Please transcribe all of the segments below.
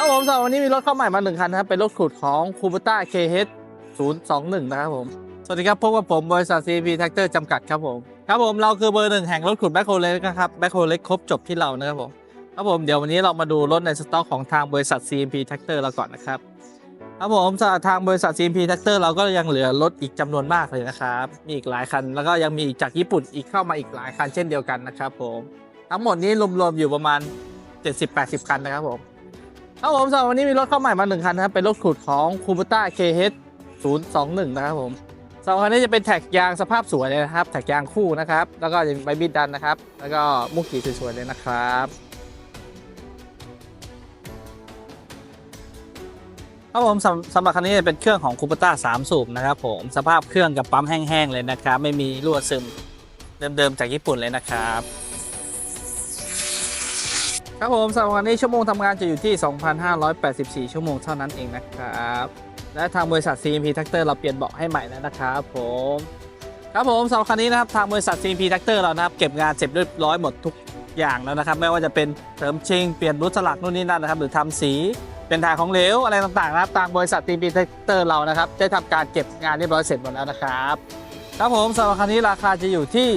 ครับผมสำหรับวันนี้มีรถเข้าใหม่มาหนึ่งคันนะครับ เป็นรถขุดของ k u b u t a KH 021นะครับผม สวัสดีครับพบกับผมบริษัท CP Tractor จำกัดครับผม ครับผมเราคือเบอร์หนึ่งแห่งรถขุดแบ็คโฮเล็กนะครับแบ็คโฮเล็กครบจบที่เรานะครับผม ครับผมเดี๋ยววันนี้เรามาดูรถในสต็อกของทางบริษัท CMP Tractor เราก่อนนะครับ ครับผมสำหรับทางบริษัท CMP Tractor เราก็ยังเหลือรถอีกจำนวนมากเลยนะครับ มีอีกหลายคัน แล้วก็ยังมีจากญี่ปุ่นอีกเข้ามาอีกหลายคันเช่นเดียวกันนะครับผม ทั้งหมดนี้รวมๆอยู่ประมาณ 70-80 คันนะครับผม ครับผมสำหรับวันนี้มีรถเข้าใหม่มาหนึ่งคันนะครับ เป็นรถขุดของ k u b u t a KH 021นะครับผมสำหรับคันนี้จะเป็นแท็กยางสภาพสวยเลยนะครับ แท็กยางคู่นะครับ แล้วก็จะมีใบบิดดันนะครับ แล้วก็มุกขีสวยๆเลยนะครับครับผมสำสำหรับคันนี้จะเป็นเครื่องของคูปต้า3สูบนะครับผมสภาพเครื่องกับปั๊มแห้งๆเลยนะครับ ไม่มีรั่วซึมเดิมๆจากญี่ปุ่นเลยนะครับ ครับผมสำหรับวันนี้ชั่วโมงทำงานจะอยู่ที่ 2,584 ชั่วโมงเท่านั้นเองนะครับ และทางบริษัท CMP Tractor เราเปลี่ยนเบาะให้ใหม่แล้วนะครับผมครับผมสำหรับคันนี้นะครับทางบริษัท CMP Tractor เรานะครับเก็บงานเสร็จเรียบร้อยหมดทุกอย่างแล้วนะครับ ไม่ว่าจะเป็นเสริมชิงเปลี่ยนรูทสลักนู่นนี่นั่นนะครับ หรือทำสีเป็นถ่ายของเหลวอะไรต่างๆนะครับทางบริษัท CMP Tractor เรานะครับ ได้ทำการเก็บงานเรียบร้อยเสร็จหมดแล้วนะครับครับผมสำหรับคันนี้ราคาจะอยู่ที่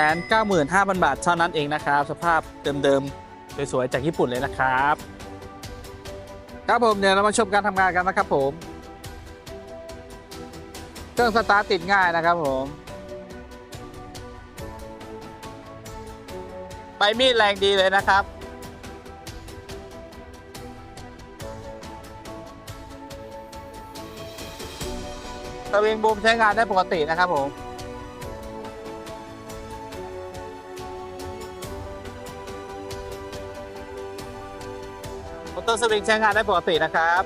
195,000 บาทเท่านั้นเองนะครับ สภาพเดิมๆ สวยๆจากญี่ปุ่นเลยนะครับ ครับผมเดี๋ยวเรามาชมการทำงานกันนะครับผม เครื่องสตาร์ทติดง่ายนะครับผมใบมีดแรงดีเลยนะครับ สวิงบูมใช้งานได้ปกตินะครับผม มอเตอร์สวิงใช้งานได้ปกตินะครับ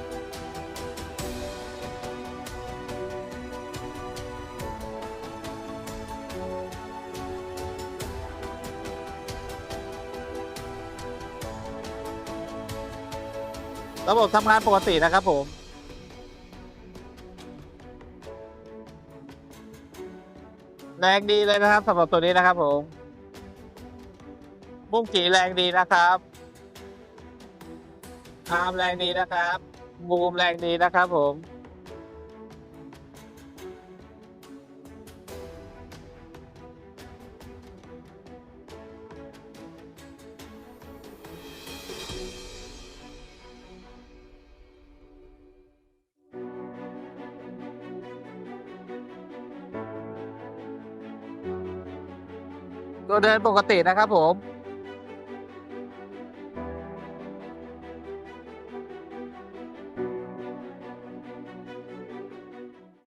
ระบบทำงานปกตินะครับผม แรงดีเลยนะครับสำหรับตัวนี้นะครับผมบุ้งกีแรงดีนะครับ ทามแรงดีนะครับ บูมแรงดีนะครับผมตัวเดินปกตินะครับผม